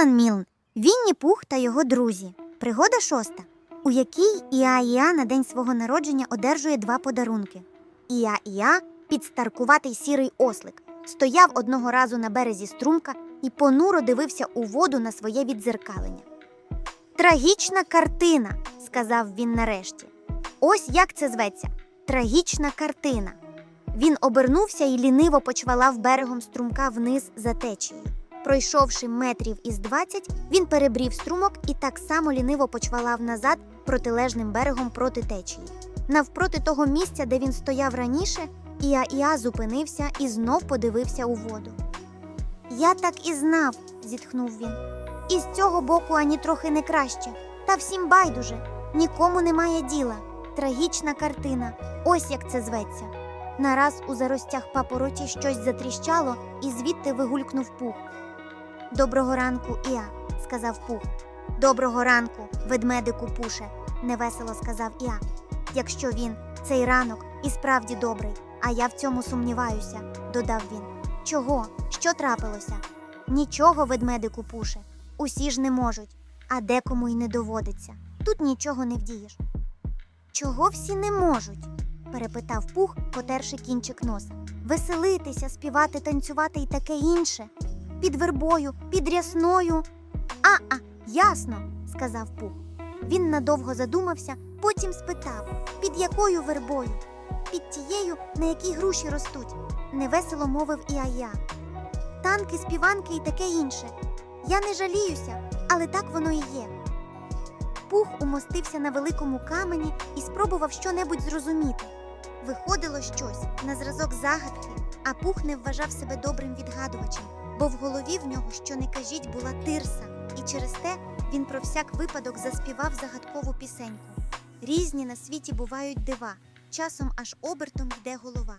Гелен Мілн, Вінні Пух та його друзі. Пригода шоста, у якій Іа Іа на день свого народження одержує два подарунки. Іа Іа, підстаркуватий сірий ослик, стояв одного разу на березі струмка і понуро дивився у воду на своє віддзеркалення. Трагічна картина, сказав він нарешті. Ось як це зветься трагічна картина. Він обернувся і ліниво почвалав берегом струмка вниз за течією. Пройшовши метрів із 20, він перебрів струмок і так само ліниво почвалав назад протилежним берегом проти течії. Навпроти того місця, де він стояв раніше, Іа Іа зупинився і знов подивився у воду. Я так і знав, зітхнув він. І з цього боку ані трохи не краще. Та всім байдуже, нікому немає діла. Трагічна картина. Ось як це зветься. Нараз у заростях папороті щось затріщало, і звідти вигулькнув пух. Доброго ранку, Іа, сказав пух. Доброго ранку, ведмедику пуше, невесело сказав Іа. Якщо він, цей ранок, і справді добрий, а я в цьому сумніваюся, додав він. Чого? Що трапилося? Нічого, ведмедику пуше. Усі ж не можуть, а декому й не доводиться. Тут нічого не вдієш. Чого всі не можуть? перепитав пух, потерши кінчик носа. Веселитися, співати, танцювати і таке інше. Під вербою, під рясною. А, а, ясно, сказав пух. Він надовго задумався, потім спитав, під якою вербою? Під тією, на якій груші ростуть, невесело мовив і я. Танки, співанки і таке інше. Я не жаліюся, але так воно і є. Пух умостився на великому камені і спробував щонебудь зрозуміти. Виходило щось на зразок загадки, а пух не вважав себе добрим відгадувачем, бо в голові в нього, що не кажіть, була тирса, і через те він про всяк випадок заспівав загадкову пісеньку. Різні на світі бувають дива, часом аж обертом йде голова.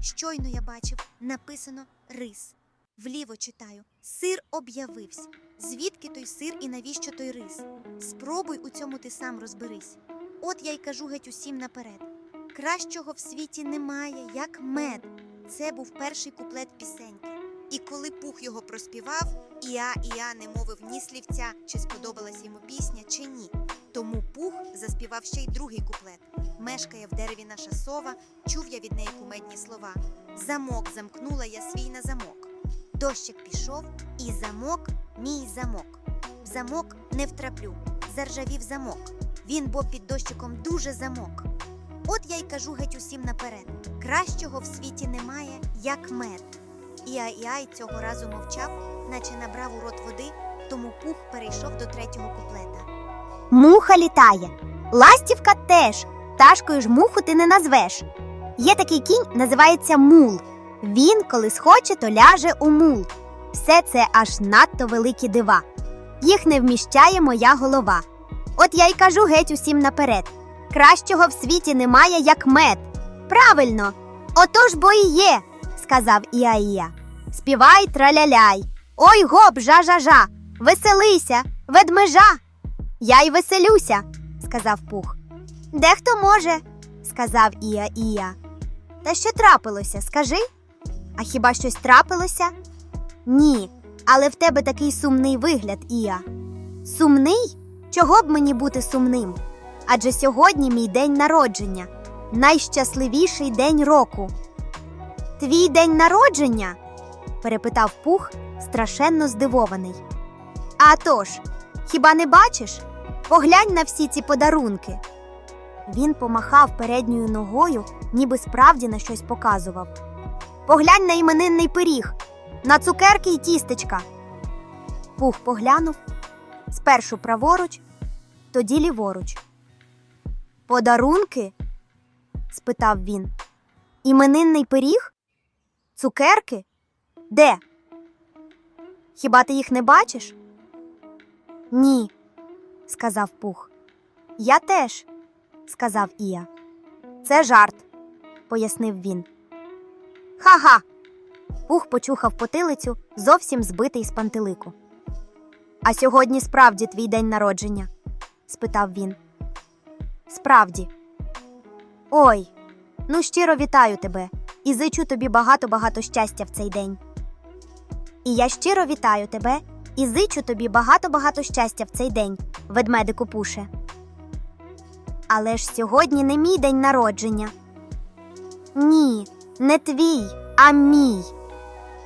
Щойно я бачив, написано рис. Вліво читаю сир об'явився. Звідки той сир і навіщо той рис? Спробуй у цьому ти сам розберись. От я й кажу геть усім наперед. Кращого в світі немає, як мед. Це був перший куплет пісеньки. І коли пух його проспівав, Іа Іа не мовив ні слівця, чи сподобалась йому пісня, чи ні. Тому пух заспівав ще й другий куплет. Мешкає в дереві наша сова, чув я від неї кумедні слова. Замок замкнула я свій на замок. Дощик пішов, і замок, мій замок. В замок не втраплю, заржавів замок. Він бо під дощиком дуже замок. От я й кажу геть усім наперед: кращого в світі немає, як мед. Іа-Іай цього разу мовчав, наче набрав у рот води, тому пух перейшов до третього куплета. Муха літає, ластівка теж. Пташкою ж муху ти не назвеш. Є такий кінь, називається мул. Він, коли схоче, то ляже у мул. Все це аж надто великі дива. Їх не вміщає моя голова. От я й кажу геть усім наперед. Кращого в світі немає, як мед. Правильно, отож бо і є, сказав Іаїя. Співай траляляй. Ой гоп, жа-жа-жа, веселися, ведмежа. Я й веселюся, сказав пух. Дехто може, сказав Іа Іа. Та що трапилося, скажи? А хіба щось трапилося? Ні, але в тебе такий сумний вигляд, Іа. Сумний? Чого б мені бути сумним? Адже сьогодні мій день народження, найщасливіший день року. Твій день народження? перепитав пух, страшенно здивований. «А тож, хіба не бачиш? Поглянь на всі ці подарунки. Він помахав передньою ногою, ніби справді на щось показував. Поглянь на іменинний пиріг, на цукерки й тістечка. Пух поглянув спершу праворуч, тоді ліворуч. Подарунки? спитав він. Іменинний пиріг? Цукерки? Де? Хіба ти їх не бачиш? Ні, сказав Пух. Я теж, сказав Ія. Це жарт, пояснив він. Ха-ха. Пух почухав потилицю, зовсім збитий з пантелику. А сьогодні справді твій день народження? спитав він. Справді. Ой, ну щиро вітаю тебе і зичу тобі багато-багато щастя в цей день. І я щиро вітаю тебе і зичу тобі багато-багато щастя в цей день, ведмедику пуше. Але ж сьогодні не мій день народження. Ні, не твій, а мій.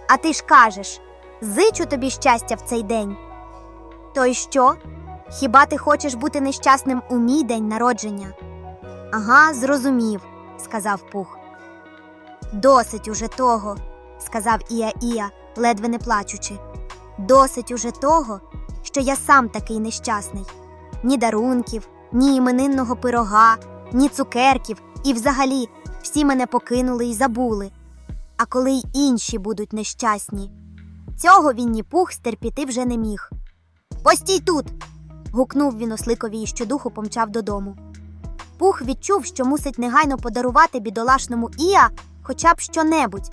А ти ж кажеш зичу тобі щастя в цей день. То й що? Хіба ти хочеш бути нещасним у мій день народження? Ага, зрозумів, сказав Пух. Досить уже того, сказав Іа Іа, ледве не плачучи. Досить уже того, що я сам такий нещасний. Ні дарунків, ні іменинного пирога, ні цукерків, і взагалі всі мене покинули і забули. А коли й інші будуть нещасні. Цього Вінні Пух стерпіти вже не міг. Постій тут. гукнув він осликові і щодуху помчав додому. Пух відчув, що мусить негайно подарувати бідолашному Іа хоча б щонебудь,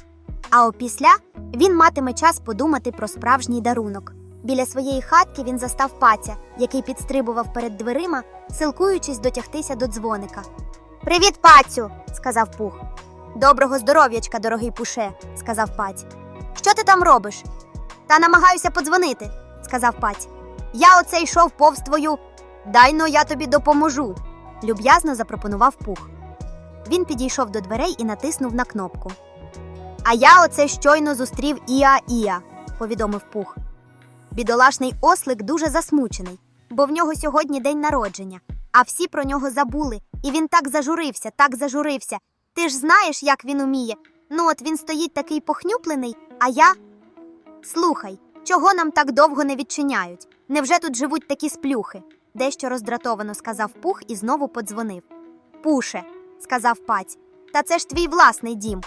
а опісля він матиме час подумати про справжній дарунок. Біля своєї хатки він застав паця, який підстрибував перед дверима, силкуючись дотягтися до дзвоника. Привіт, пацю, сказав Пух. Доброго здоров'ячка, дорогий пуше, сказав паць. Що ти там робиш? Та намагаюся подзвонити, сказав паць. Я оце йшов повз твою. Дай но я тобі допоможу, люб'язно запропонував пух. Він підійшов до дверей і натиснув на кнопку. А я оце щойно зустрів Іа Іа, повідомив пух. Бідолашний ослик дуже засмучений, бо в нього сьогодні день народження, а всі про нього забули, і він так зажурився, так зажурився. Ти ж знаєш, як він уміє. Ну, от він стоїть такий похнюплений, а я. Слухай, чого нам так довго не відчиняють? Невже тут живуть такі сплюхи? дещо роздратовано сказав пух і знову подзвонив. Пуше, сказав паць, та це ж твій власний дім.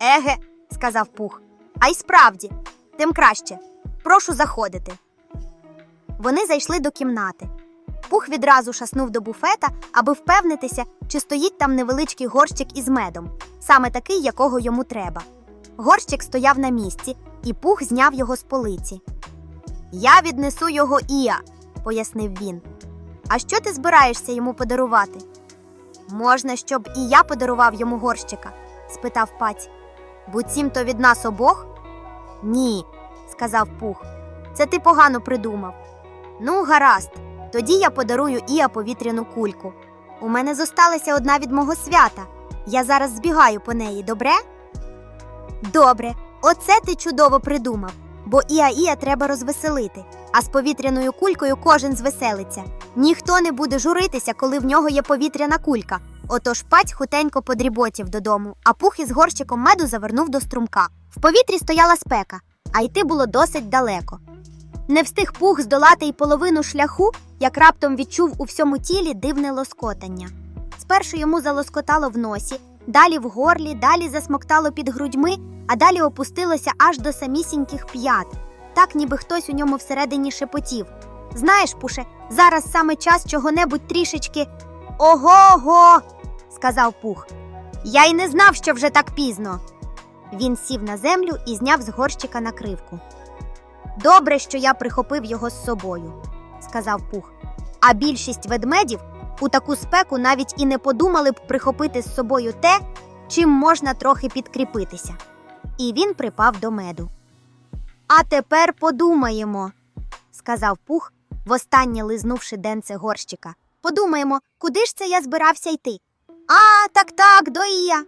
Еге, сказав пух. А й справді, тим краще. Прошу заходити. Вони зайшли до кімнати. Пух відразу шаснув до буфета, аби впевнитися, чи стоїть там невеличкий горщик із медом, саме такий, якого йому треба. Горщик стояв на місці, і пух зняв його з полиці. Я віднесу його Іа, пояснив він. А що ти збираєшся йому подарувати? Можна, щоб і я подарував йому горщика? спитав паць. Буцім то від нас обох? Ні, сказав Пух. Це ти погано придумав. Ну, гаразд, тоді я подарую Іа повітряну кульку. У мене зосталася одна від мого свята. Я зараз збігаю по неї, добре? Добре, оце ти чудово придумав, бо Іа Іа треба розвеселити, а з повітряною кулькою кожен звеселиться. Ніхто не буде журитися, коли в нього є повітряна кулька. Отож паць хутенько подріботів додому, а пух із горщиком меду завернув до струмка. В повітрі стояла спека, а йти було досить далеко. Не встиг пух здолати й половину шляху, як раптом відчув у всьому тілі дивне лоскотання. Спершу йому залоскотало в носі, далі в горлі, далі засмоктало під грудьми, а далі опустилося аж до самісіньких п'ят, так ніби хтось у ньому всередині шепотів. Знаєш, пуше, зараз саме час чого-небудь трішечки. Ого-го, сказав пух. Я й не знав, що вже так пізно. Він сів на землю і зняв з горщика накривку. Добре, що я прихопив його з собою, сказав пух. А більшість ведмедів у таку спеку навіть і не подумали б прихопити з собою те, чим можна трохи підкріпитися. І він припав до меду. А тепер подумаємо, сказав пух, востаннє лизнувши денце горщика. Подумаємо, куди ж це я збирався йти? А, так, так, до Ія.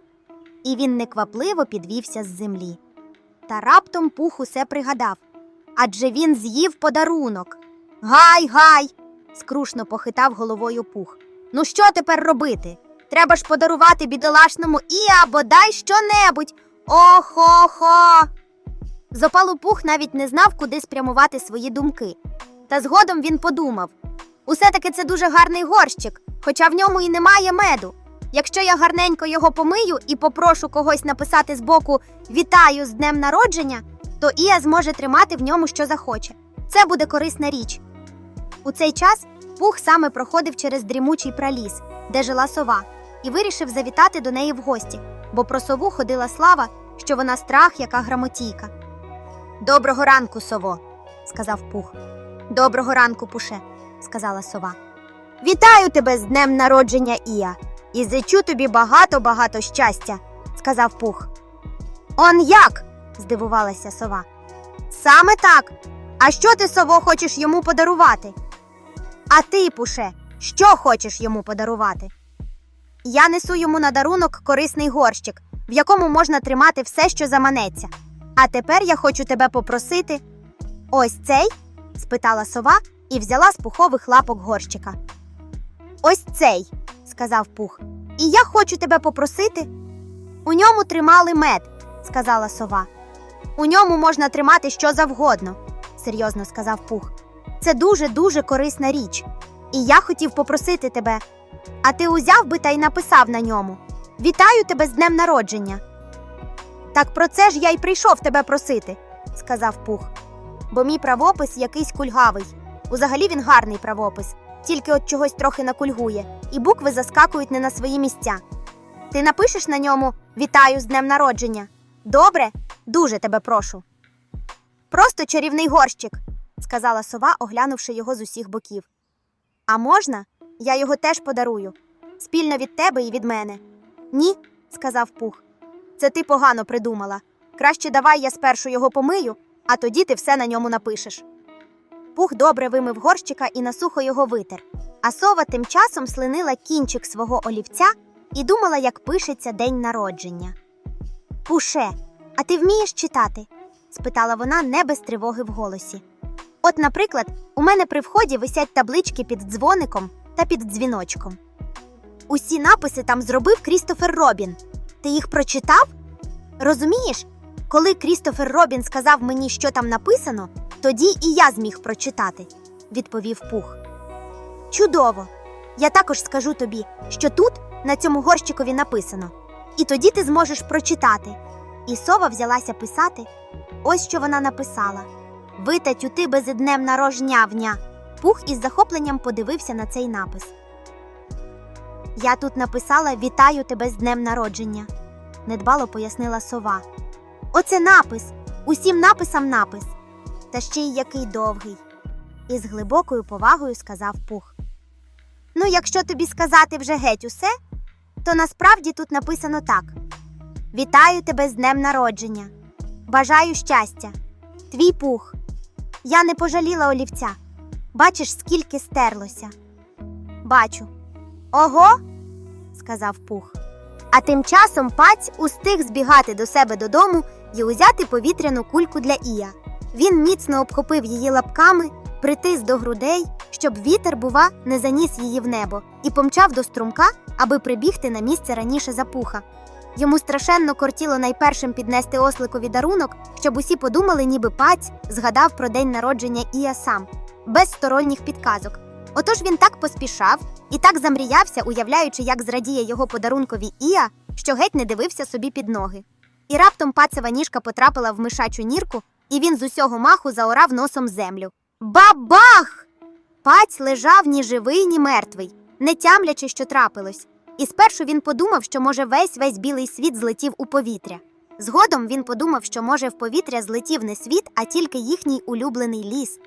І він неквапливо підвівся з землі. Та раптом пух усе пригадав адже він з'їв подарунок. Гай, гай. Скрушно похитав головою пух. Ну що тепер робити? Треба ж подарувати бідолашному Іа бодай що-небудь. Охо-хо. З опалу пух навіть не знав, куди спрямувати свої думки. Та згодом він подумав: усе таки це дуже гарний горщик, хоча в ньому і немає меду. Якщо я гарненько його помию і попрошу когось написати збоку Вітаю з днем народження, то Іа зможе тримати в ньому що захоче. Це буде корисна річ. У цей час пух саме проходив через дрімучий праліс, де жила сова, і вирішив завітати до неї в гості, бо про сову ходила слава, що вона страх, яка грамотійка. Доброго ранку, сово, сказав пух. Доброго ранку, пуше, сказала сова. Вітаю тебе з днем народження Іа, і зичу тобі багато-багато щастя, сказав пух. Он як? здивувалася сова. Саме так. А що ти, сово, хочеш йому подарувати? А ти, пуше, що хочеш йому подарувати? Я несу йому на дарунок корисний горщик, в якому можна тримати все, що заманеться. А тепер я хочу тебе попросити. Ось цей? спитала сова і взяла з пухових лапок горщика. Ось цей, сказав пух. І я хочу тебе попросити. У ньому тримали мед, сказала сова. У ньому можна тримати що завгодно, серйозно сказав пух. Це дуже дуже корисна річ. І я хотів попросити тебе. А ти узяв би та й написав на ньому: Вітаю тебе з днем народження. Так про це ж я й прийшов тебе просити, сказав пух. Бо мій правопис якийсь кульгавий. Узагалі він гарний правопис, тільки от чогось трохи накульгує, і букви заскакують не на свої місця. Ти напишеш на ньому Вітаю з днем народження. Добре, дуже тебе прошу. Просто чарівний горщик, сказала сова, оглянувши його з усіх боків. А можна? Я його теж подарую. Спільно від тебе і від мене. Ні, сказав пух. Це ти погано придумала. Краще давай я спершу його помию, а тоді ти все на ньому напишеш. Пух добре вимив горщика і насухо його витер. А сова тим часом слинила кінчик свого олівця і думала, як пишеться день народження. Пуше, а ти вмієш читати? спитала вона не без тривоги в голосі. От, наприклад, у мене при вході висять таблички під дзвоником та під дзвіночком. Усі написи там зробив Крістофер Робін. Ти їх прочитав? Розумієш, коли Крістофер Робін сказав мені, що там написано, тоді і я зміг прочитати, відповів Пух. Чудово! Я також скажу тобі, що тут, на цьому горщикові, написано, і тоді ти зможеш прочитати. І сова взялася писати. Ось що вона написала: Витатю ти без днем нарожнявня. Пух із захопленням подивився на цей напис. Я тут написала Вітаю тебе з днем народження, недбало пояснила сова. Оце напис, усім написам напис. Та ще й який довгий. І з глибокою повагою сказав Пух. Ну, якщо тобі сказати вже геть усе, то насправді тут написано так: Вітаю тебе з днем народження. Бажаю щастя. Твій пух. Я не пожаліла олівця. Бачиш, скільки стерлося. Бачу. Ого, сказав пух. А тим часом паць устиг збігати до себе додому і узяти повітряну кульку для Ія. Він міцно обхопив її лапками, притис до грудей, щоб вітер, бува, не заніс її в небо, і помчав до струмка, аби прибігти на місце раніше за пуха. Йому страшенно кортіло найпершим піднести осликові дарунок, щоб усі подумали, ніби паць згадав про день народження Ія сам, без сторонніх підказок. Отож він так поспішав і так замріявся, уявляючи, як зрадіє його подарункові Іа, що геть не дивився собі під ноги. І раптом пацева ніжка потрапила в мишачу нірку, і він з усього маху заорав носом землю. Бабах! Паць лежав ні живий, ні мертвий, не тямлячи, що трапилось. І спершу він подумав, що може весь весь білий світ злетів у повітря. Згодом він подумав, що може в повітря злетів не світ, а тільки їхній улюблений ліс.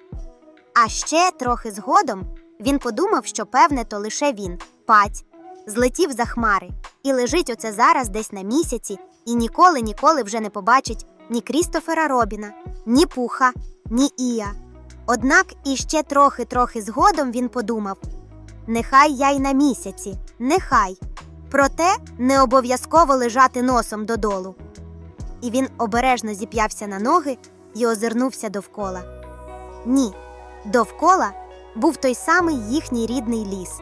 А ще трохи згодом він подумав, що певне, то лише він, паць, злетів за хмари і лежить оце зараз десь на місяці, і ніколи ніколи вже не побачить ні Крістофера Робіна, ні Пуха, ні Ія. Однак іще трохи-трохи згодом він подумав: нехай я й на місяці, нехай. Проте не обов'язково лежати носом додолу. І він обережно зіп'явся на ноги і озирнувся довкола. Ні, довкола був той самий їхній рідний ліс.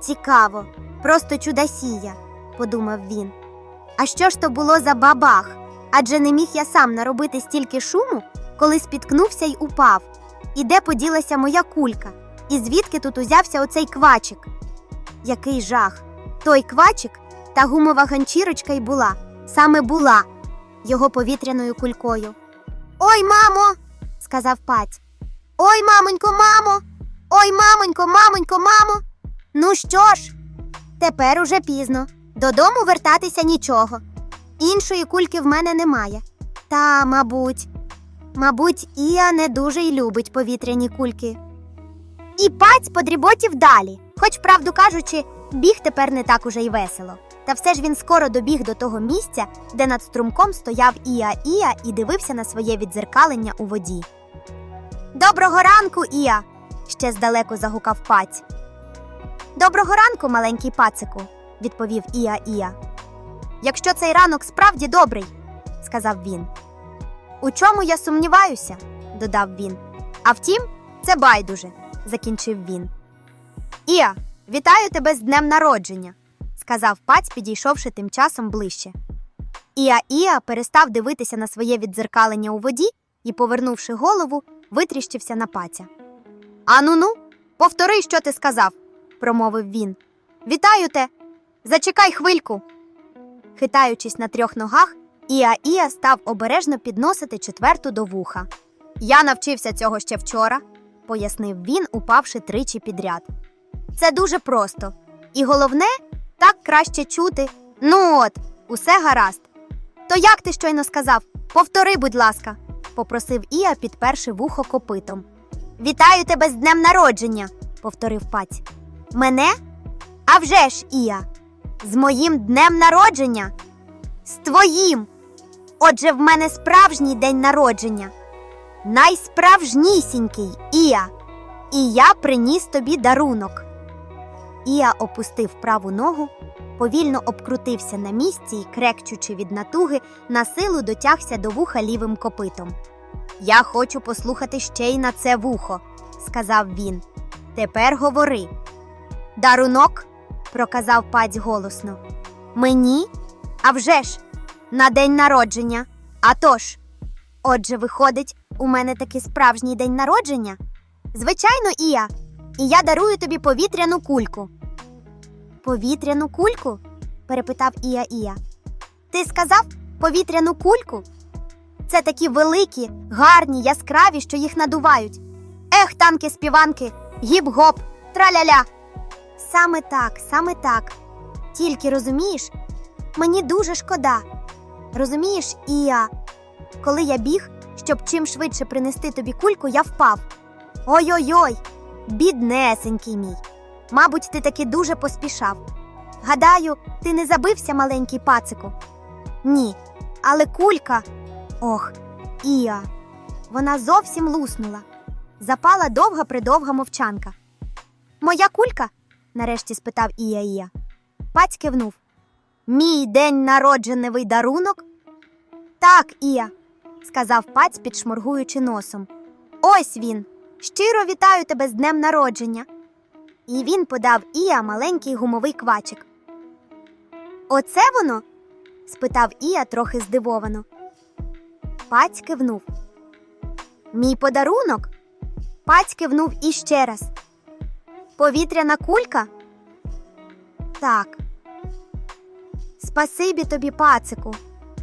Цікаво, просто чудосія, подумав він. А що ж то було за бабах? Адже не міг я сам наробити стільки шуму, коли спіткнувся й упав. І де поділася моя кулька? І звідки тут узявся оцей квачик? Який жах! Той квачик та гумова ганчірочка й була, саме була його повітряною кулькою. Ой, мамо, сказав паць. Ой, мамонько, мамо. Ой, мамонько, мамонько, мамо. Ну що ж, тепер уже пізно. Додому вертатися нічого. Іншої кульки в мене немає. Та, мабуть, мабуть, Іа не дуже й любить повітряні кульки. І паць подріботів далі, хоч, правду кажучи, біг тепер не так уже й весело. Та все ж він скоро добіг до того місця, де над струмком стояв Іа Іа і дивився на своє відзеркалення у воді. Доброго ранку, Іа! ще здалеку загукав паць. Доброго ранку, маленький пацику, відповів Іа Іа. Якщо цей ранок справді добрий, сказав він. У чому я сумніваюся, додав він. А втім, це байдуже, закінчив він. Іа, вітаю тебе з днем народження, сказав паць, підійшовши тим часом ближче. Іа Іа перестав дивитися на своє віддзеркалення у воді і, повернувши голову, витріщився на паця. Ану ну, повтори, що ти сказав, промовив він. Вітаю те. Зачекай хвильку. Хитаючись на трьох ногах, Іа Іа став обережно підносити четверту до вуха. Я навчився цього ще вчора, пояснив він, упавши тричі підряд. Це дуже просто. І головне, так краще чути. Ну от, усе гаразд. То як ти щойно сказав? Повтори, будь ласка, попросив Іа, підперши вухо копитом. Вітаю тебе з днем народження, повторив паць. Мене? А вже ж, Іа. З моїм днем народження? З твоїм. Отже, в мене справжній день народження. Найсправжнісінький, Іа. І я приніс тобі дарунок. Іа опустив праву ногу, повільно обкрутився на місці і, крекчучи від натуги, на силу дотягся до вуха лівим копитом. Я хочу послухати ще й на це вухо, сказав він. Тепер говори. Дарунок, проказав паць голосно. Мені? А вже ж, на день народження. А тож. Отже, виходить, у мене таки справжній день народження? Звичайно, Іа. І я дарую тобі повітряну кульку. Повітряну кульку? перепитав Іа Іа. Ти сказав повітряну кульку? Це такі великі, гарні, яскраві, що їх надувають. Ех, танки співанки, гіп-гоп, траля-ля. Саме так, саме так. Тільки розумієш, мені дуже шкода. Розумієш, Іа, коли я біг, щоб чим швидше принести тобі кульку, я впав. Ой-ой-ой, біднесенький мій. Мабуть, ти таки дуже поспішав. Гадаю, ти не забився, маленький пацику? Ні, але кулька. Ох, Іа. Вона зовсім луснула. Запала довга придовга мовчанка. Моя кулька? нарешті спитав Іа Іа. Паць кивнув. Мій день народженевий дарунок? Так, Іа, сказав паць, підшморгуючи носом. Ось він. Щиро вітаю тебе з днем народження. І він подав Іа маленький гумовий квачик. Оце воно? спитав Іа трохи здивовано. Паць кивнув. Мій подарунок? Паць кивнув іще раз. Повітряна кулька? Так. Спасибі тобі, пацику,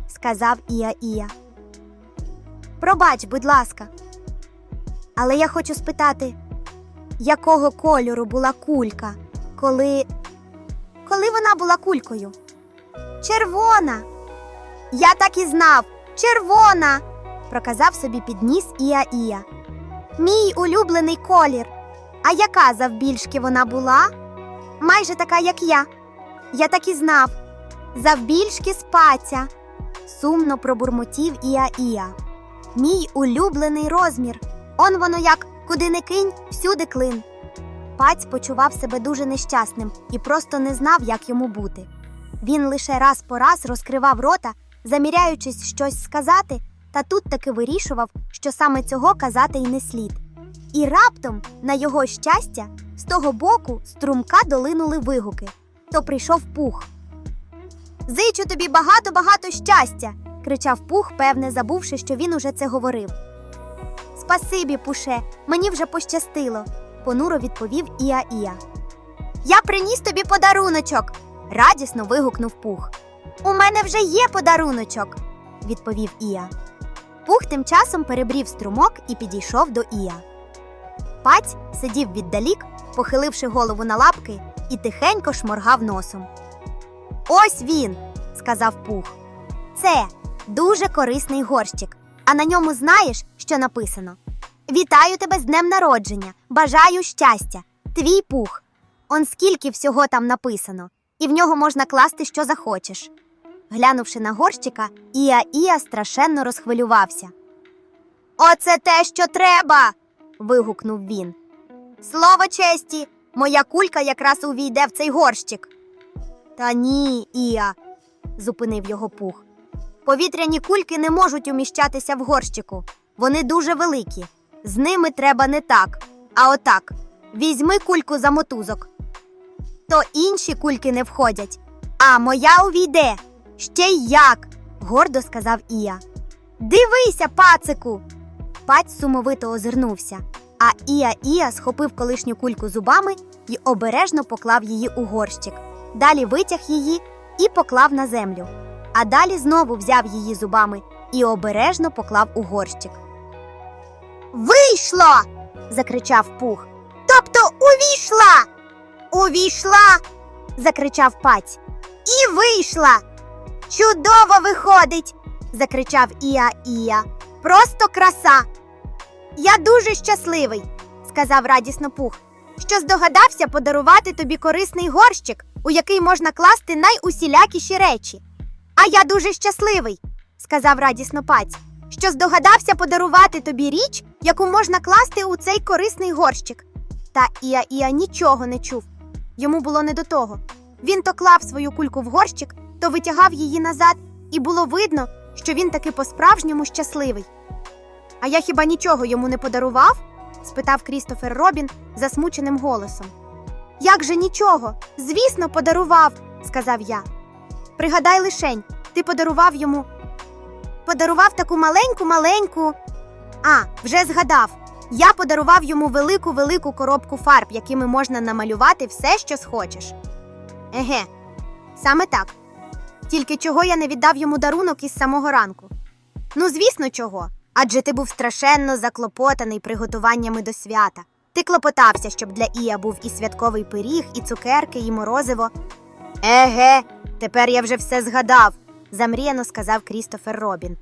сказав Іа Іа. Пробач, будь ласка. Але я хочу спитати, якого кольору була кулька, коли. коли вона була кулькою? Червона. Я так і знав. Червона. проказав собі підніс Іа Іа. Мій улюблений колір. А яка завбільшки вона була? Майже така, як я. Я так і знав. Завбільшки спаця. Сумно пробурмотів Іа Іа. Мій улюблений розмір. Он воно як куди не кинь, всюди клин. Паць почував себе дуже нещасним і просто не знав, як йому бути. Він лише раз по раз розкривав рота, заміряючись щось сказати, та тут таки вирішував, що саме цього казати й не слід. І раптом, на його щастя, з того боку струмка долинули вигуки. То прийшов пух. Зичу тобі багато-багато щастя. Кричав пух, певне, забувши, що він уже це говорив. Спасибі, пуше, мені вже пощастило, понуро відповів Іа Іа. Я приніс тобі подаруночок. радісно вигукнув пух. У мене вже є подаруночок, відповів Іа. Пух тим часом перебрів струмок і підійшов до Іа. Паць сидів віддалік, похиливши голову на лапки, і тихенько шморгав носом. Ось він, сказав пух. Це дуже корисний горщик. А на ньому знаєш, що написано: Вітаю тебе з днем народження! Бажаю щастя! Твій пух. Он скільки всього там написано, і в нього можна класти, що захочеш. Глянувши на горщика, Іа Іа страшенно розхвилювався. Оце те, що треба. вигукнув він. Слово честі! Моя кулька якраз увійде в цей горщик. Та ні, Іа, зупинив його пух. Повітряні кульки не можуть уміщатися в горщику. Вони дуже великі. З ними треба не так, а отак. Візьми кульку за мотузок. То інші кульки не входять. А моя увійде. Ще й як, гордо сказав Іа. Дивися, пацику. Паць сумовито озирнувся, а Іа Іа схопив колишню кульку зубами і обережно поклав її у горщик. Далі витяг її і поклав на землю. А далі знову взяв її зубами і обережно поклав у горщик. Вийшло. закричав пух. Тобто увійшла. Увійшла. закричав паць. І вийшла. Чудово виходить. закричав Іа Іа. Просто краса. Я дуже щасливий, сказав радісно пух, що здогадався подарувати тобі корисний горщик, у який можна класти найусілякіші речі. А я дуже щасливий, сказав радісно паць, що здогадався подарувати тобі річ, яку можна класти у цей корисний горщик. Та Іа Іа нічого не чув. Йому було не до того. Він то клав свою кульку в горщик, то витягав її назад, і було видно, що він таки по-справжньому щасливий. А я хіба нічого йому не подарував? спитав Крістофер Робін засмученим голосом. Як же нічого? Звісно, подарував, сказав я. Пригадай лишень, ти подарував йому. Подарував таку маленьку, маленьку. А, вже згадав. Я подарував йому велику велику коробку фарб, якими можна намалювати все, що схочеш. Еге, саме так. Тільки чого я не віддав йому дарунок із самого ранку. Ну, звісно, чого. Адже ти був страшенно заклопотаний приготуваннями до свята. Ти клопотався, щоб для Ія був і святковий пиріг, і цукерки, і морозиво. Еге, тепер я вже все згадав, замріяно сказав Крістофер Робін.